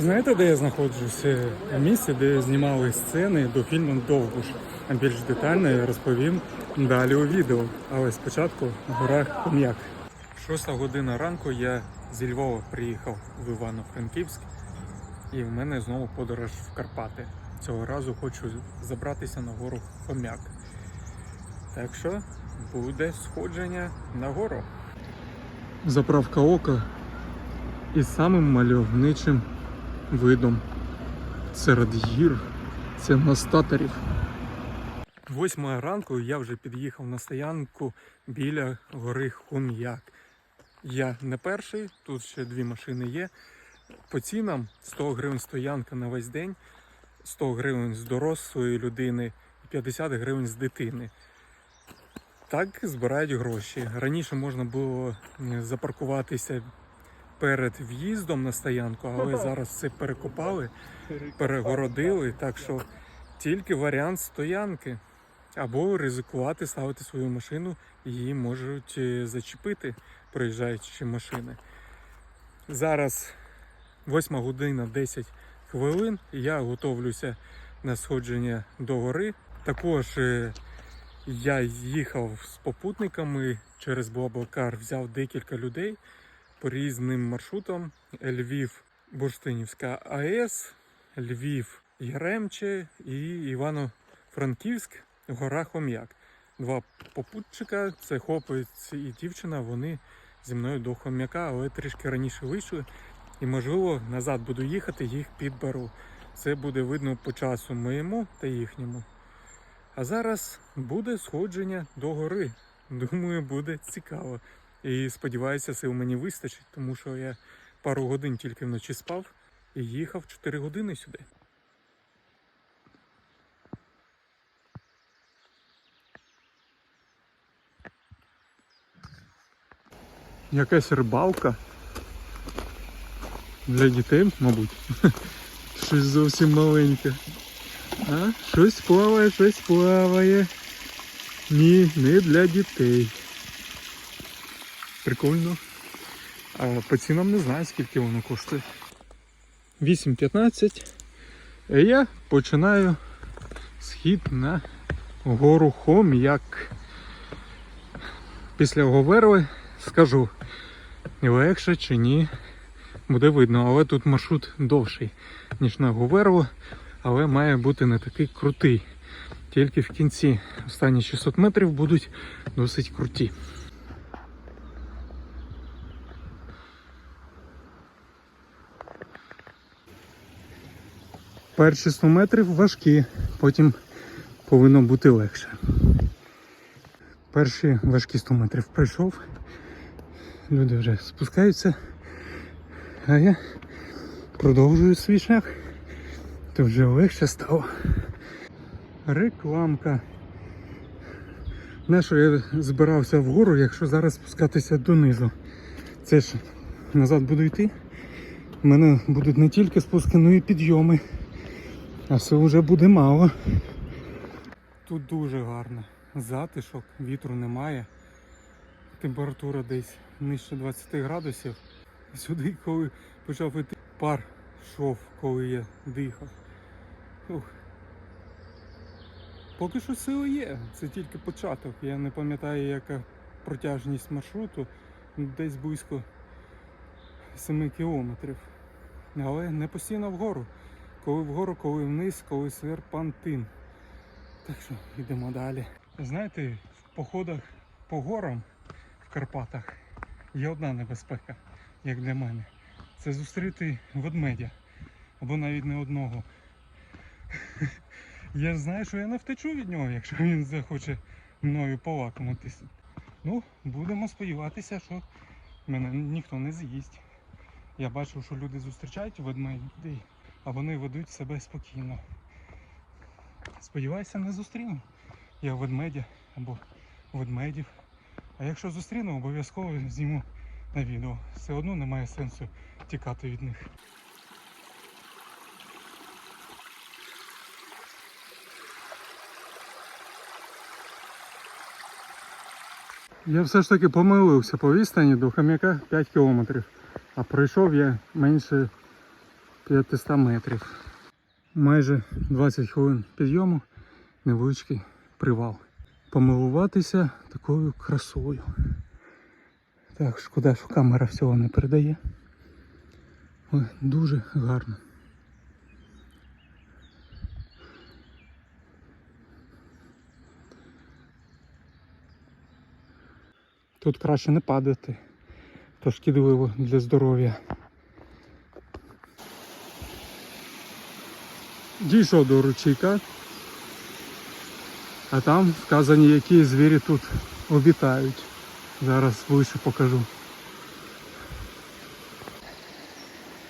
Знаєте, де я знаходжусь? Е, В місці, де знімали сцени до фільму Довбуш. Більш детально я розповім далі у відео. Але спочатку в горах Хом'як. Шоста година ранку я зі Львова приїхав в Івано-Франківськ, і в мене знову подорож в Карпати. Цього разу хочу забратися на гору Хом'як. Так що буде сходження на гору. Заправка ока із самим мальовничим видом серед гір це настаторів. Восьма ранку я вже під'їхав на стоянку біля гори Хом'як. Я не перший, тут ще дві машини є. По цінам 100 гривень стоянка на весь день, 100 гривень з дорослої людини і 50 гривень з дитини. Так збирають гроші. Раніше можна було запаркуватися перед в'їздом на стоянку, але зараз це перекопали, перегородили, так що тільки варіант стоянки. Або ризикувати, ставити свою машину, її можуть е, зачепити проїжджаючі машини. Зараз 8 година 10 хвилин. Я готовлюся на сходження до гори. Також е, я їхав з попутниками через Блаблакар, взяв декілька людей по різним маршрутам: Львів, Бурштинівська АЕС, Львів, Яремче і Івано-Франківськ, гора Хом'як. Два попутчика, це хлопець і дівчина, вони зі мною до Хом'яка, але трішки раніше вийшли. І можливо назад буду їхати, їх підберу. Це буде видно по часу моєму та їхньому. А зараз буде сходження до гори. Думаю, буде цікаво. І сподіваюся, сил мені вистачить, тому що я пару годин тільки вночі спав і їхав 4 години сюди. Якась рибалка для дітей, мабуть. Щось зовсім маленьке. А? Щось плаває, щось плаває. Ні, не для дітей. Прикольно. По цінам не знаю, скільки воно коштує. 8.15. І я починаю схід на гору Хом'як. Після Говерли скажу, легше чи ні, буде видно, але тут маршрут довший, ніж на Говерло, але має бути не такий крутий. Тільки в кінці останні 600 метрів будуть досить круті. Перші 100 метрів важкі, потім повинно бути легше. Перші важкі 100 метрів пройшов. Люди вже спускаються, а я продовжую свій шлях. То вже легше стало. Рекламка. На що я збирався вгору, якщо зараз спускатися донизу. Це ж назад буду йти. У мене будуть не тільки спуски, але й підйоми. А все вже буде мало. Тут дуже гарно. Затишок, вітру немає. Температура десь нижче 20 градусів. Сюди, коли почав іти, пар йшов, коли я дихав. Ух. Поки що сили є, це тільки початок. Я не пам'ятаю, яка протяжність маршруту, десь близько 7 кілометрів. Але не постійно вгору. Коли вгору, коли вниз, коли серпантин. Так що йдемо далі. Знаєте, в походах по горам в Карпатах є одна небезпека, як для мене. Це зустріти ведмедя. Або навіть не одного. Я знаю, що я не втечу від нього, якщо він захоче мною полакомитися. Ну, будемо сподіватися, що мене ніхто не з'їсть. Я бачив, що люди зустрічають ведмедей, а вони ведуть себе спокійно. Сподіваюся, не зустріну я ведмедя або ведмедів. А якщо зустріну, обов'язково зніму на відео. Все одно немає сенсу тікати від них. Я все ж таки помилився по відстані до хам'яка 5 кілометрів. А пройшов я менше 500 метрів. Майже 20 хвилин підйому, невеличкий привал. Помилуватися такою красою. Так, шкода, що камера всього не передає. Ой, дуже гарно. Тут краще не падати, то шкідливо для здоров'я. Дійшов до ручейка, а там вказані, які звірі тут обітають. Зараз ближче покажу.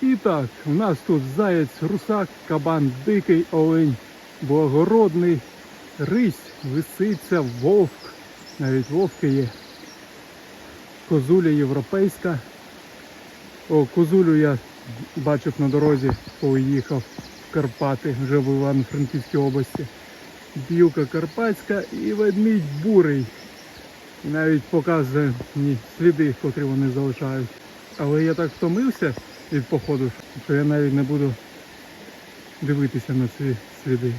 І так, у нас тут заєць, русак, кабан, дикий олень, благородний, рись, лисиця, вовк. Навіть вовки є. Козуля європейська. О, козулю я бачив на дорозі, коли їхав Карпати, вже в Івано-Франківській області. Білка карпатська і ведмідь бурий. І навіть показує мені сліди, котрі вони залишають. Але я так втомився від походу, що я навіть не буду дивитися на ці сліди.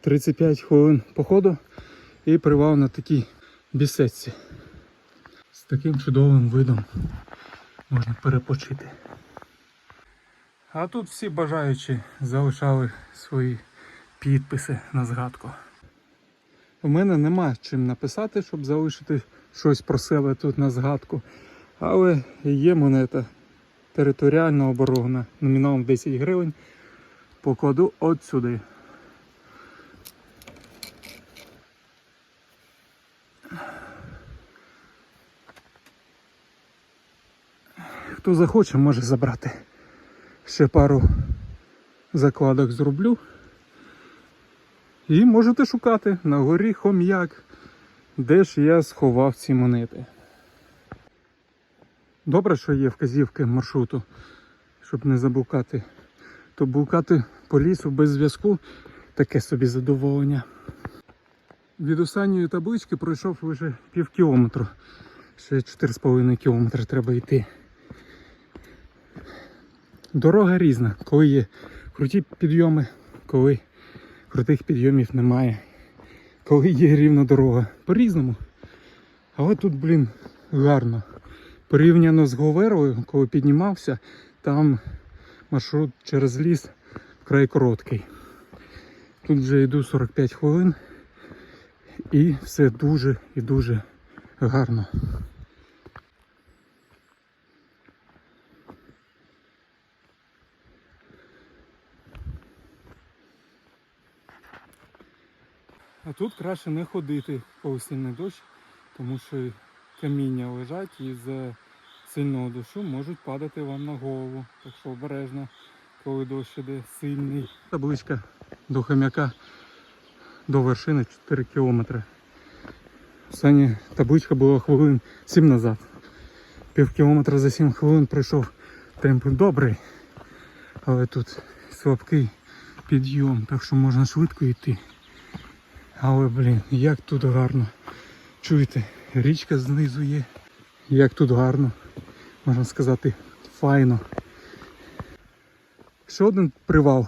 Тридцять п'ять хвилин походу і привал на такій бісеці. З таким чудовим видом можна перепочити. А тут всі бажаючі залишали свої підписи на згадку. У мене нема чим написати, щоб залишити щось про себе тут на згадку. Але є монета територіальна оборона номіналом 10 гривень. Покладу от сюди. Хто захоче, може забрати. Ще пару закладок зроблю. І можете шукати на горі хом'як, де ж я сховав ці монети. Добре, що є вказівки маршруту, щоб не заблукати. То блукати по лісу без зв'язку таке собі задоволення. Від останньої таблички пройшов лише пів кілометру. Ще 4,5 кілометри треба йти. Дорога різна, коли є круті підйоми, коли крутих підйомів немає. Коли є рівна дорога. По-різному. Але тут, блін, гарно. Порівняно з Говерою, коли піднімався, там маршрут через ліс вкрай короткий. Тут вже йду 45 хвилин і все дуже і дуже гарно. А тут краще не ходити коли сильний дощ, тому що каміння лежать і з сильного дощу можуть падати вам на голову. Так що обережно, коли дощ іде сильний. Табличка до хомяка до вершини 4 кілометри. Остання табличка була хвилин 7 назад. Пів кілометра за 7 хвилин пройшов темп добрий, але тут слабкий підйом, так що можна швидко йти. Але, блін, як тут гарно. Чуєте, річка знизу є. Як тут гарно. Можна сказати, файно. Ще один привал.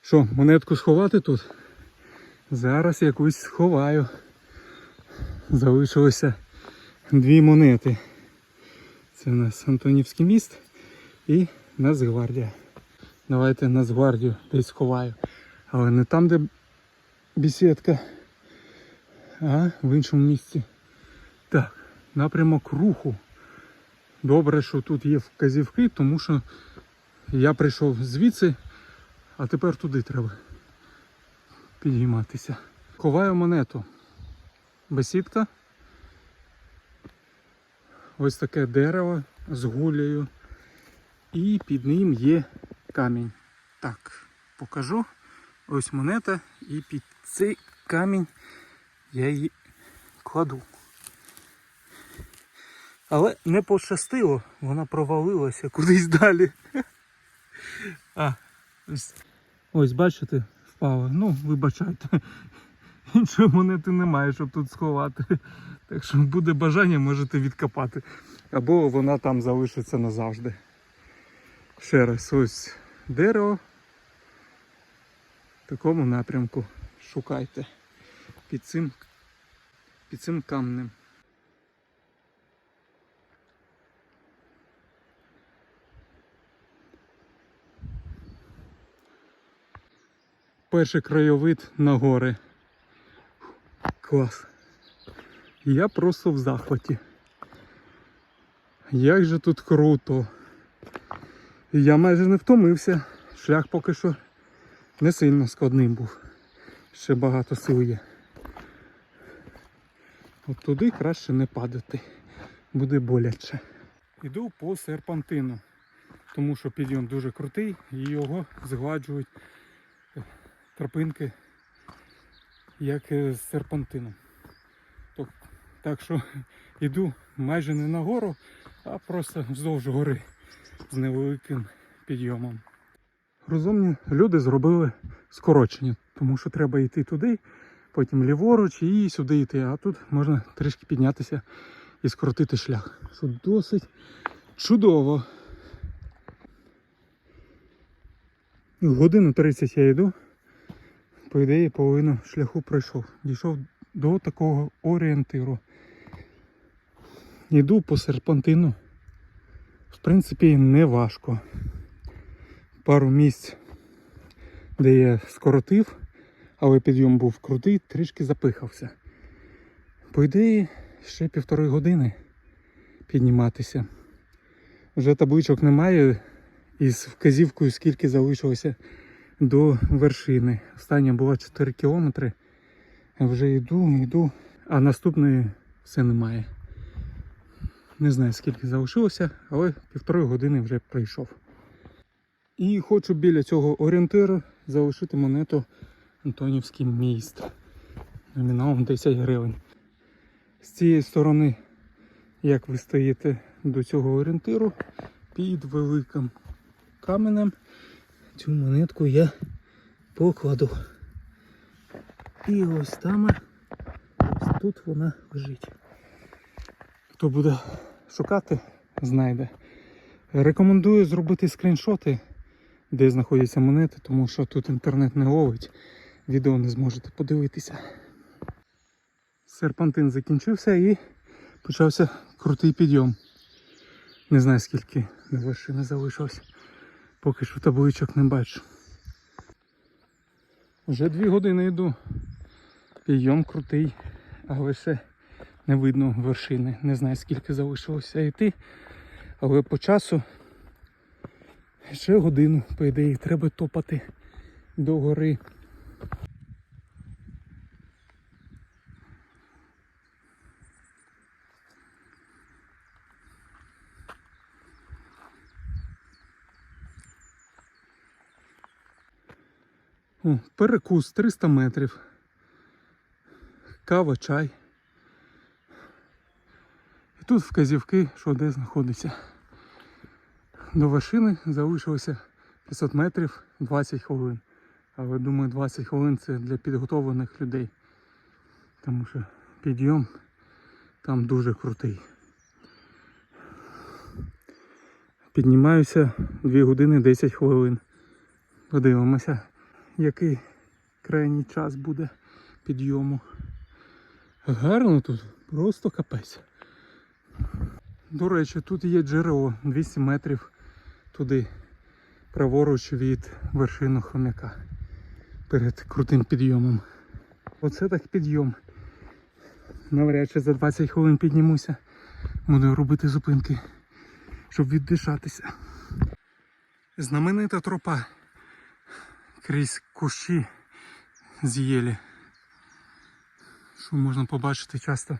Що, монетку сховати тут? Зараз якусь сховаю. Залишилося дві монети. Це у нас Антонівський міст і Нацгвардія. Давайте Нацгвардію десь сховаю. Але не там, де бесідка, а в іншому місці. Так, напрямок руху. Добре, що тут є вказівки, тому що я прийшов звідси, а тепер туди треба підійматися. Ховаю монету. Бесідка. Ось таке дерево з гулею. І під ним є камінь. Так, покажу. Ось монета і під цей камінь я її кладу. Але не пощастило, вона провалилася кудись далі. А, ось, бачите, впала. Ну, вибачайте. Іншої монети немає, щоб тут сховати. Так що буде бажання, можете відкопати. Або вона там залишиться назавжди. Ще раз, ось дерево. В такому напрямку шукайте. Під цим, під цим камнем. Перший краєвид на гори. Клас. Я просто в захваті. Як же тут круто. Я майже не втомився. Шлях поки що не сильно складним був. Ще багато сил є. От туди краще не падати. Буде боляче. Іду по серпантину, тому що підйом дуже крутий і його згладжують тропинки, як з серпантином. Так що йду майже не на гору, а просто вздовж гори з невеликим підйомом. Розумні люди зробили скорочення, тому що треба йти туди, потім ліворуч і сюди йти. А тут можна трішки піднятися і скоротити шлях. Що досить чудово. Годину 30 я йду. По ідеї, половину шляху пройшов. Дійшов до такого орієнтиру. Йду по серпантину. В принципі, не важко. Пару місць, де я скоротив, але підйом був крутий, трішки запихався. По ідеї, ще півтори години підніматися. Вже табличок немає із вказівкою, скільки залишилося до вершини. Остання була 4 кілометри. Я вже йду, йду, а наступної все немає. Не знаю скільки залишилося, але півтори години вже пройшов. І хочу біля цього орієнтиру залишити монету Антонівський міст. Номіналом 10 гривень. З цієї сторони, як ви стоїте до цього орієнтиру, під великим каменем цю монетку я покладу. І ось там, ось тут вона лежить. Хто буде шукати, знайде. Рекомендую зробити скріншоти, де знаходяться монети, тому що тут інтернет не ловить. Відео не зможете подивитися. Серпантин закінчився і почався крутий підйом. Не знаю скільки до вершини залишилось. Поки що табличок не бачу. Вже дві години йду. Підйом крутий, але ще не видно вершини. Не знаю скільки залишилося йти. Але по часу ще годину, по ідеї, треба топати до гори. О, перекус 300 метрів. Кава, чай. І тут вказівки, що де знаходиться. До вершини залишилося 500 метрів 20 хвилин. Але думаю 20 хвилин це для підготовлених людей. Тому що підйом там дуже крутий. Піднімаюся 2 години 10 хвилин. Подивимося, який крайній час буде підйому. Гарно тут, просто капець. До речі, тут є джерело 200 метрів туди, праворуч від вершини хомяка перед крутим підйомом. Оце так підйом. Навряд чи за 20 хвилин піднімуся. Буду робити зупинки, щоб віддишатися. Знаменита тропа крізь кущі з єлі. Що можна побачити часто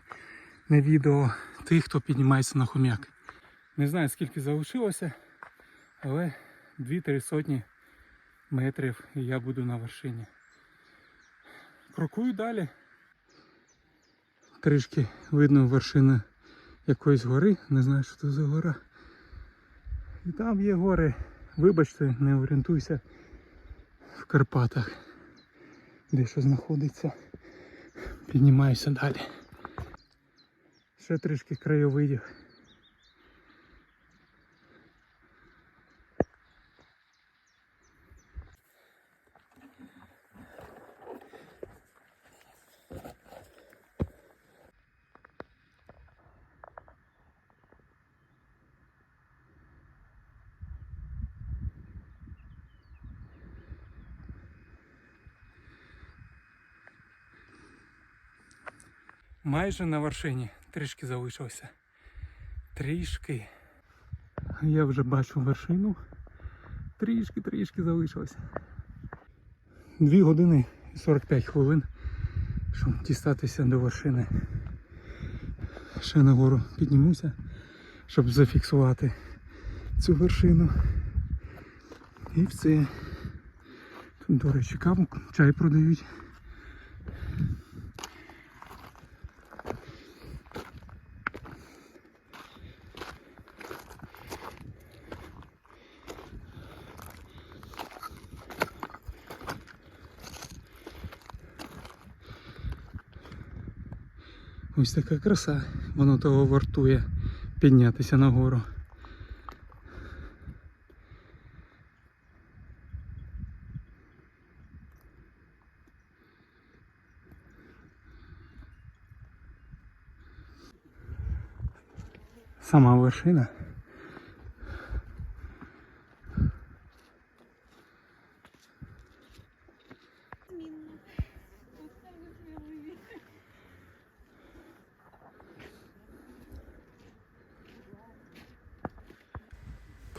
на відео тих, хто піднімається на хом'як. Не знаю скільки залишилося, але 2-3 сотні метрів і я буду на вершині. Крокую далі. Трішки видно вершина якоїсь гори, не знаю, що це за гора. І там є гори. Вибачте, не орієнтуйся в Карпатах, де що знаходиться. Піднімаюся далі. Ще трішки краєвидів. Майже на вершині. Трішки залишилося. Трішки. Я вже бачу вершину. Трішки, трішки залишилося. Дві години і 45 хвилин, щоб дістатися до вершини. Ще нагору піднімуся, щоб зафіксувати цю вершину. І все. Тут, до речі, каву, чай продають. Ось така краса, воно того вартує піднятися нагору. Сама вершина.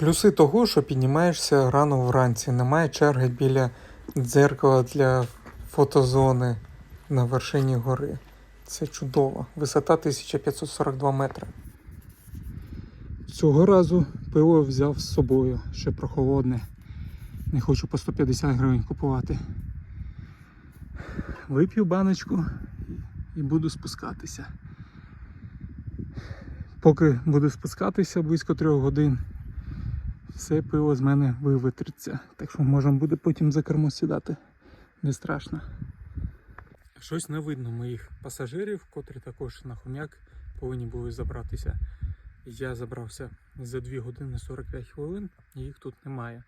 Плюси того, що піднімаєшся рано вранці, немає черги біля дзеркала для фотозони на вершині гори. Це чудово. Висота 1542 метри. Цього разу пиво взяв з собою, ще прохолодне. Не хочу по 150 гривень купувати. Вип'ю баночку і буду спускатися. Поки буду спускатися близько трьох годин, все пиво з мене вивитриться. Так що можна буде потім за кермо сідати. Не страшно. Щось не видно моїх пасажирів, котрі також на хом'як повинні були забратися. Я забрався за 2 години 45 хвилин, їх тут немає.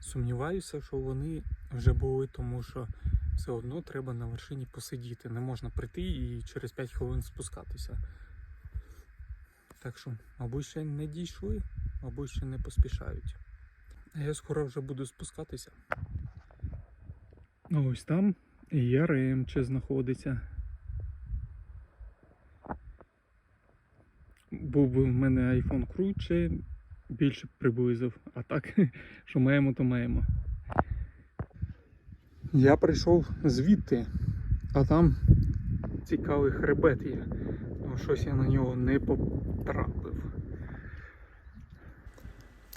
Сумніваюся, що вони вже були, тому що все одно треба на вершині посидіти. Не можна прийти і через 5 хвилин спускатися. Так що, мабуть, ще не дійшли, мабуть, ще не поспішають. Я скоро вже буду спускатися. Ось там Яремче знаходиться. Був би в мене iPhone круче, більше б приблизив. А так, що маємо, то маємо. Я прийшов звідти, а там цікавий хребет є. Щось я на нього не потрапив.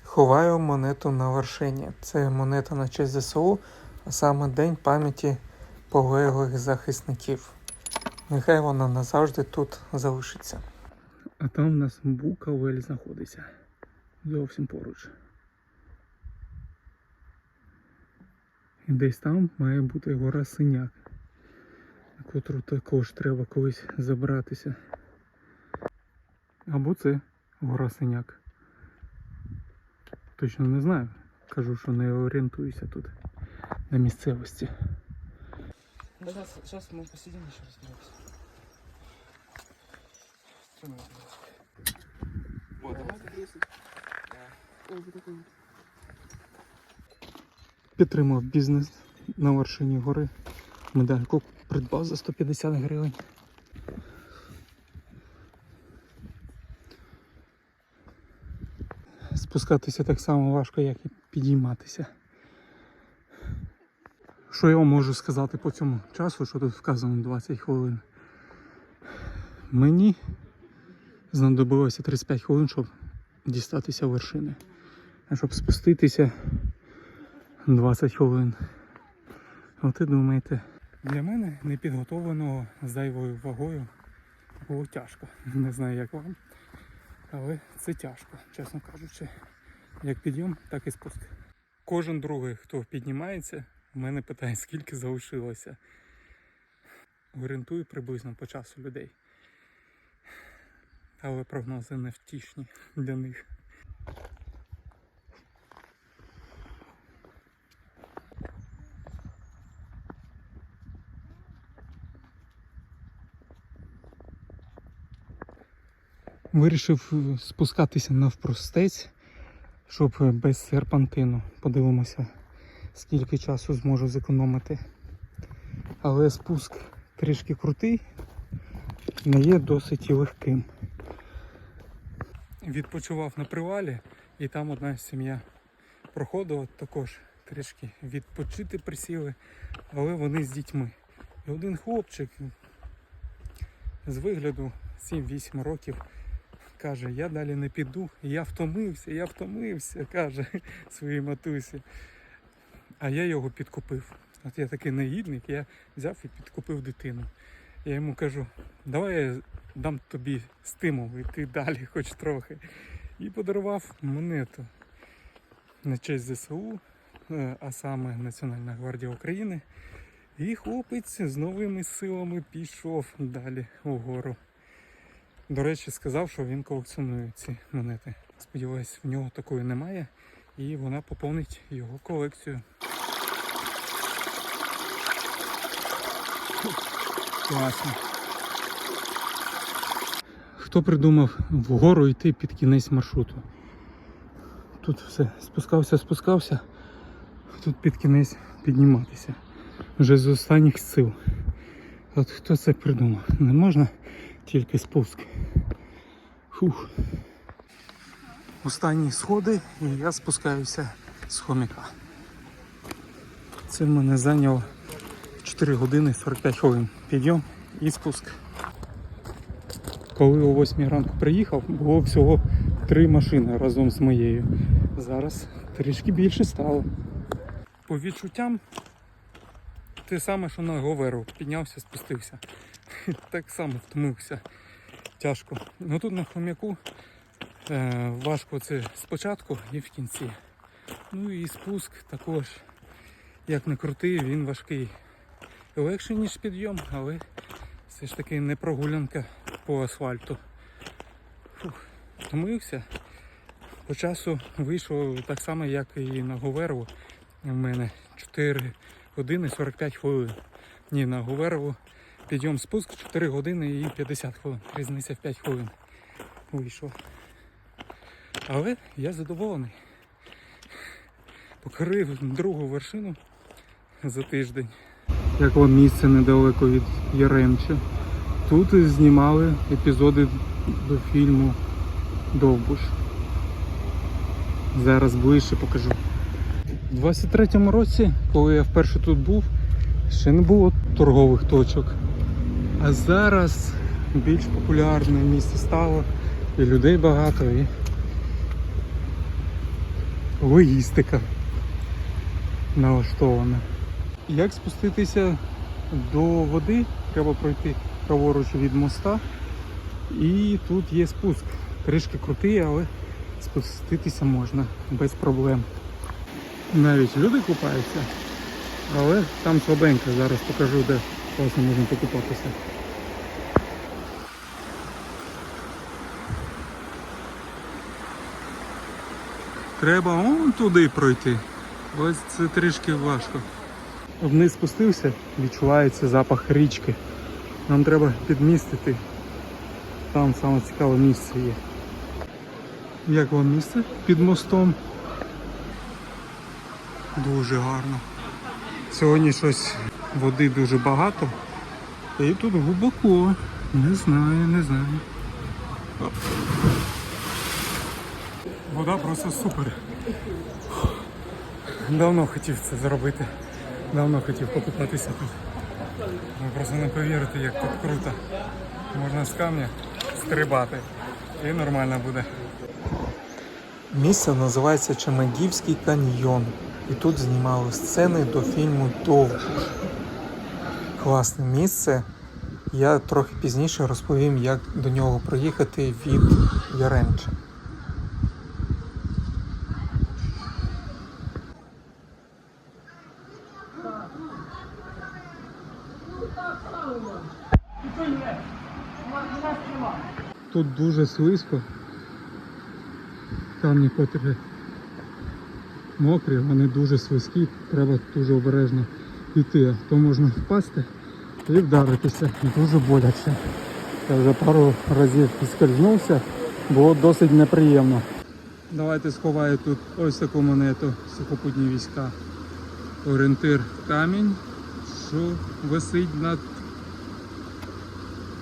Ховаю монету на вершині. Це монета на честь ЗСУ, а саме День пам'яті полеглих захисників. Нехай вона назавжди тут залишиться. А там в нас Буковель знаходиться. Зовсім поруч. І десь там має бути гора Синяк, на котру також треба колись забратися. Або це гора Синяк. Точно не знаю. Кажу, що не орієнтуюся тут на місцевості. Да, да, сейчас мы посидим еще разберемся. Тримай, будь ласка. О, давай 30. Да. О, вот такой. Підтримав бізнес на вершині гори. Медальку придбав за 150 гривень. Спускатися так само важко, як і підійматися. Що я вам можу сказати по цьому часу, що тут вказано 20 хвилин? Мені знадобилося 35 хвилин, щоб дістатися вершини. А щоб спуститися 20 хвилин. От і думаєте. Для мене непідготовленого зайвою вагою було тяжко. Не знаю як вам. Але це тяжко, чесно кажучи. Як підйом, так і спуск. Кожен другий, хто піднімається, в мене питає, скільки залишилося. орієнтую приблизно по часу людей. Але прогнози не втішні для них. Вирішив е, спускатися навпростець, щоб е, без серпантину. Подивимося, скільки часу зможу зекономити. Але спуск трішки крутий, не є досить легким. Відпочивав на привалі, і там одна сім'я проходила також трішки відпочити присіли, але вони з дітьми. І один хлопчик з вигляду 7-8 років каже, я далі не піду, я втомився, я втомився, каже своїй матусі. А я його підкупив. От я такий негідник, я взяв і підкупив дитину. Я йому кажу, давай я дам тобі стимул йти далі хоч трохи. І подарував монету на честь ЗСУ, е, а саме Національна гвардія України. І хлопець з новими силами пішов далі угору. До речі, сказав, що він колекціонує ці монети. Сподіваюсь, в нього такої немає, і вона поповнить його колекцію. Класно. Хто придумав вгору йти під кінець маршруту? Тут все спускався, спускався, тут під кінець підніматися. Вже з останніх сил. От хто це придумав? Не можна тільки спуск. Фух. Останні сходи і я спускаюся з хомяка. Це в мене зайняло 4 години 45 хвилин. Підйом і спуск. Коли о 8 ранку приїхав, було всього три машини разом з моєю. Зараз трішки більше стало. По відчуттям те саме, що на Говеру. Піднявся, спустився. Так само втомився. Тяжко. Ну тут на хом'яку е, важко це спочатку і в кінці. Ну і спуск також, як не крутий, він важкий. Легший, ніж підйом, але все ж таки не прогулянка по асфальту. Фух, втомився. По часу вийшов так само, як і на Говерлу. У мене 4 години 45 хвилин. Ні, на Говерлу підйом спуск 4 години і 50 хвилин. Різниця в 5 хвилин вийшов. Але я задоволений. Покорив другу вершину за тиждень. Як вам місце недалеко від Яремча. Тут знімали епізоди до фільму Довбуш. Зараз ближче покажу. У 23-му році, коли я вперше тут був, ще не було торгових точок. А зараз більш популярне місце стало, і людей багато, і логістика налаштована. Як спуститися до води, треба пройти праворуч від моста. І тут є спуск. Трішки крутий, але спуститися можна без проблем. Навіть люди купаються, але там слабенько. Зараз покажу, де класно можна покупатися. Треба он туди пройти. Ось це трішки важко. Вниз спустився, відчувається запах річки. Нам треба підмістити. Там саме цікаве місце є. Як вам місце під мостом? Дуже гарно. Сьогодні щось води дуже багато. І тут глибоко. Не знаю, не знаю. Оп. Вода просто супер. Давно хотів це зробити. Давно хотів покупатися тут. Ви просто не повірите, як тут круто. Можна з камня стрибати. І нормально буде. Місце називається Чемагівський каньйон. І тут знімали сцени до фільму Довбуш. Класне місце. Я трохи пізніше розповім, як до нього проїхати від Яремча. Тут дуже слизько. Камні котрі мокрі, вони дуже слизькі, треба дуже обережно йти, а то можна впасти і вдаритися. Дуже боляче. Я вже пару разів підскользнувся, було досить неприємно. Давайте сховаю тут ось таку монету сухопутні війська. Орієнтир камінь, що висить над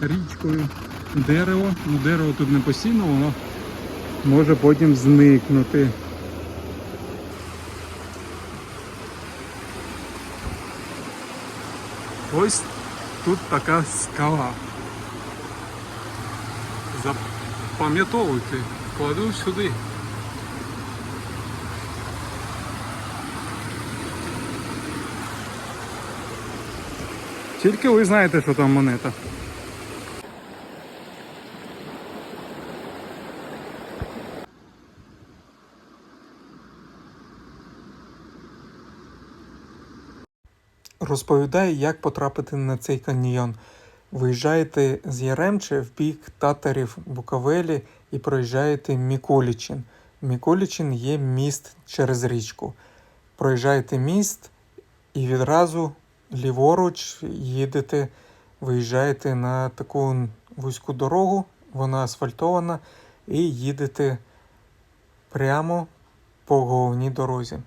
річкою. Дерево. Ну дерево тут не постійно, воно може потім зникнути. Ось тут така скала. Запам'ятовуйте, кладу сюди. Тільки ви знаєте, що там монета. Розповідаю, як потрапити на цей каньйон. Виїжджаєте з Яремче в бік татарів Буковелі і проїжджаєте Міколічин. Міколічин є міст через річку. Проїжджаєте міст і відразу ліворуч їдете, виїжджаєте на таку вузьку дорогу, вона асфальтована, і їдете прямо по головній дорозі.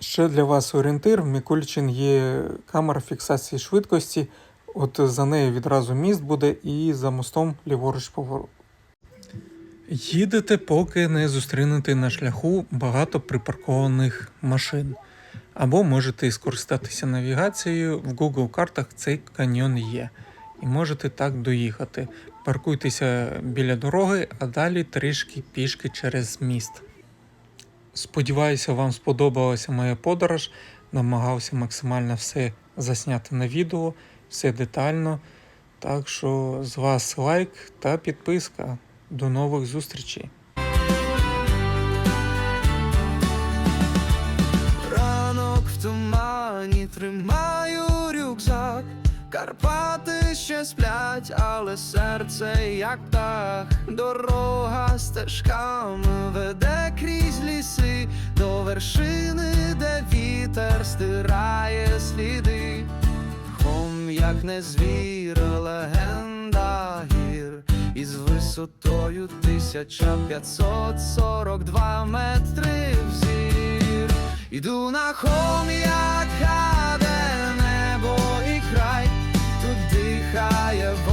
Ще для вас орієнтир. В Мікульчин є камера фіксації швидкості. От за нею відразу міст буде і за мостом ліворуч поворот. Їдете, поки не зустрінете на шляху багато припаркованих машин. Або можете скористатися навігацією. В Google картах цей каньйон є. І можете так доїхати. Паркуйтеся біля дороги, а далі трішки пішки через міст. Сподіваюся, вам сподобалася моя подорож. Намагався максимально все засняти на відео, все детально. Так що з вас лайк та підписка. До нових зустрічей! Ранок в тумані тримаю рюкзак. Карпати ще сплять, але серце як птах. Дорога стежками веде крізь ліси до вершини, де вітер стирає сліди. Хом, як не звір, легенда гір, із висотою 1542 метри взір. Іду на холм, як хаде fire.